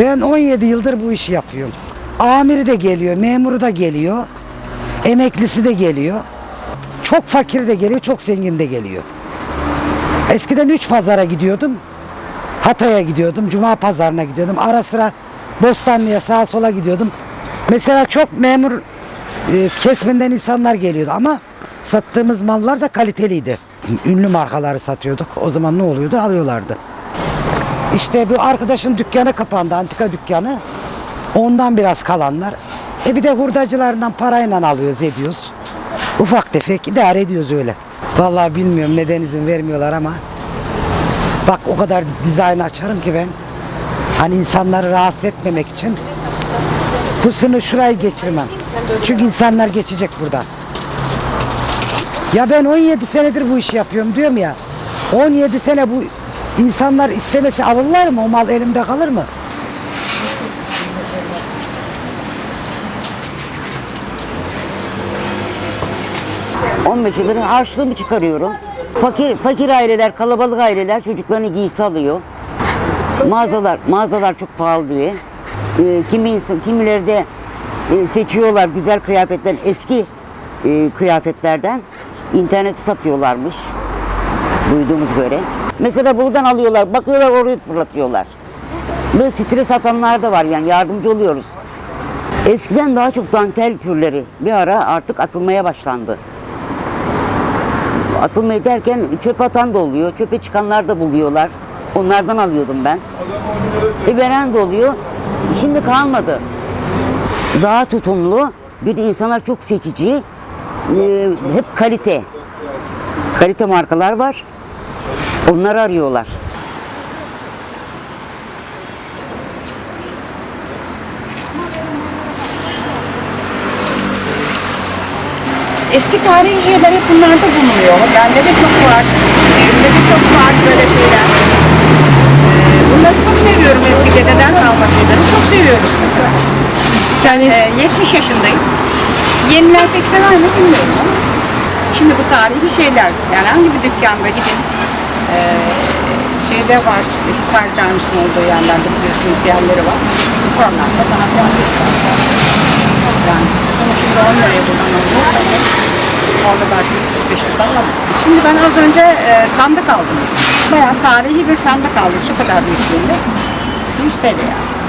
Ben 17 yıldır bu işi yapıyorum. Amiri de geliyor, memuru da geliyor. Emeklisi de geliyor. Çok fakir de geliyor, çok zengin de geliyor. Eskiden üç pazara gidiyordum. Hatay'a gidiyordum, Cuma pazarına gidiyordum. Ara sıra Bostanlı'ya sağa sola gidiyordum. Mesela çok memur e, kesiminden insanlar geliyordu ama sattığımız mallar da kaliteliydi. Ünlü markaları satıyorduk. O zaman ne oluyordu? Alıyorlardı. İşte bu arkadaşın dükkanı kapandı, antika dükkanı. Ondan biraz kalanlar. E bir de hurdacılarından parayla alıyoruz, ediyoruz. Ufak tefek idare ediyoruz öyle. Vallahi bilmiyorum neden izin vermiyorlar ama bak o kadar dizayn açarım ki ben. Hani insanları rahatsız etmemek için bu sınır şurayı geçirmem. Çünkü insanlar geçecek buradan. Ya ben 17 senedir bu işi yapıyorum diyorum ya. 17 sene bu insanlar istemesi alırlar mı? O mal elimde kalır mı? On yıldır harçlığımı çıkarıyorum. Fakir fakir aileler, kalabalık aileler çocuklarını giysi alıyor. Mağazalar mağazalar çok pahalı diye. Ee, kimi insan, kimileri de e, seçiyorlar güzel kıyafetler, eski e, kıyafetlerden internet satıyorlarmış. Duyduğumuz göre. Mesela buradan alıyorlar, bakıyorlar oraya fırlatıyorlar. Böyle stres atanlar da var yani yardımcı oluyoruz. Eskiden daha çok dantel türleri bir ara artık atılmaya başlandı. Atılmayı derken çöp atan da oluyor, çöpe çıkanlar da buluyorlar. Onlardan alıyordum ben. E veren de oluyor. Şimdi kalmadı. Daha tutumlu, bir de insanlar çok seçici, e, hep kalite. Kalite markalar var. Onları arıyorlar. Eski tarihi şeyler hep bunlarda bulunuyor. Bende de çok var. Evimde de çok var böyle şeyler. Ee, bunları çok seviyorum eski dededen kalma şeyleri. Çok seviyoruz mesela. Yani e, 70 yaşındayım. Yeniler pek sever mi bilmiyorum ama. Şimdi bu tarihi şeyler. Yani hangi bir dükkanda gidin. Ee, şeyde var, Hisar Camisi'nin olduğu yerlerde biliyorsunuz yerleri var. Oralarda daha yanlış var. Yani sonuçta 10 liraya buradan alıyorsa orada belki 300-500 alamam. Şimdi ben az önce e, sandık aldım. Bayağı tarihi bir sandık aldım. Şu kadar büyüklüğünde. 100 TL yani.